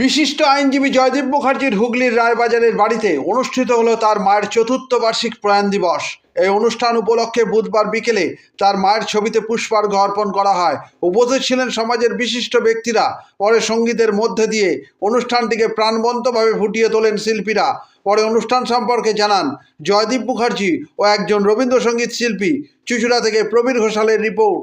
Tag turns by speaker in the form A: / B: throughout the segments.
A: বিশিষ্ট আইনজীবী জয়দীপ মুখার্জির হুগলির রায়বাজারের বাড়িতে অনুষ্ঠিত হলো তার মায়ের চতুর্থ বার্ষিক প্রয়াণ দিবস। এই অনুষ্ঠান উপলক্ষে বুধবার বিকেলে তার মায়ের ছবিতে পুষ্পার্ঘ্য অর্পণ করা হয়। উপস্থিত ছিলেন সমাজের বিশিষ্ট ব্যক্তিরা। পরে সঙ্গীতের মধ্যে দিয়ে অনুষ্ঠানটিকে প্রাণবন্তভাবে ফুটিয়ে তোলেন শিল্পীরা। পরে অনুষ্ঠান সম্পর্কে জানান জয়দীপ মুখার্জি ও একজন রবীন্দ্রসঙ্গীত শিল্পী, চুচুড়া থেকে প্রবীর ঘোষালের রিপোর্ট।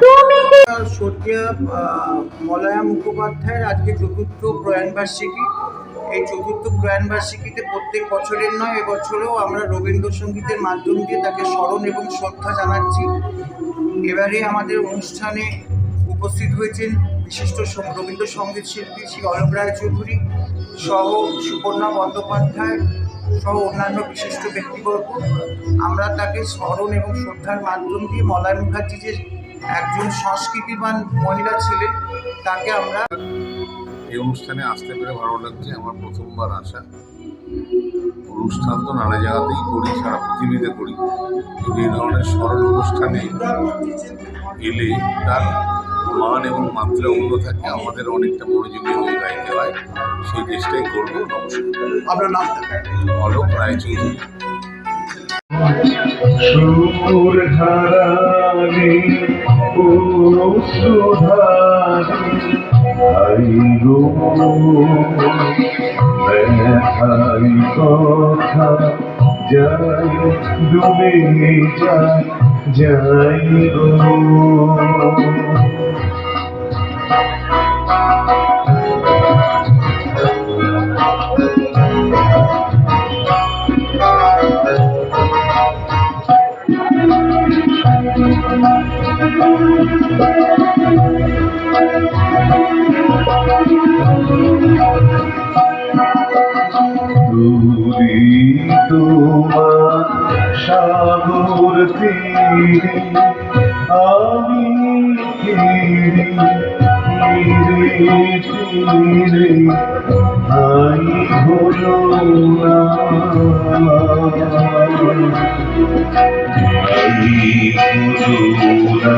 B: তুমি
C: সর্দিয়া মলয়া মুখোপাধ্যায়ের আজকে চতুর্থ প্রয়াণবার্ষিকী এই চতুর্থ প্রয়াণবার্ষিকীতে প্রত্যেক বছরের নয়, এবছরেও আমরা রবীন্দ্রসঙ্গীতের মাধ্যম দিয়ে তাকে স্মরণ এবং শ্রদ্ধা জানাচ্ছি। এবারে আমাদের অনুষ্ঠানে উপস্থিত হয়েছেন বিশিষ্ট রবীন্দ্রসঙ্গীত শিল্পী শ্রী অলোক রায়চৌধুরী সহ সুপর্ণা বন্দ্যোপাধ্যায় সহ অন্যান্য বিশিষ্ট ব্যক্তিবর্গ। আমরা তাকে স্মরণ এবং শ্রদ্ধার মাধ্যম দিয়ে মলয় মুখার্জি যে একজন সংস্কৃতিবান মহিলা ছিলেন, তাকে আমরা
D: এই অনুষ্ঠানে আসতে পেরে ভালো লাগছে, আমার প্রথমবার আসা। অনুষ্ঠান তো নানা জায়গাতেই করি, সারা পৃথিবীতে করি। কিন্তু এই ধরনের স্মরণ অনুষ্ঠানে এলে তার মান এবং মাত্রা অন্য থাকে আমাদের অনেকটা মনোযোগী হয়ে গাইতে হয়। সেই চেষ্টাই করব। নমস্কার।
A: আপনার নাম?
D: অলোক রায়চৌধুরী।
E: সুর কথা যাই ডুবে যাই গো সাগর তীরে আমি ফিরি ফিরে ভাই হলো না ভাই হলো না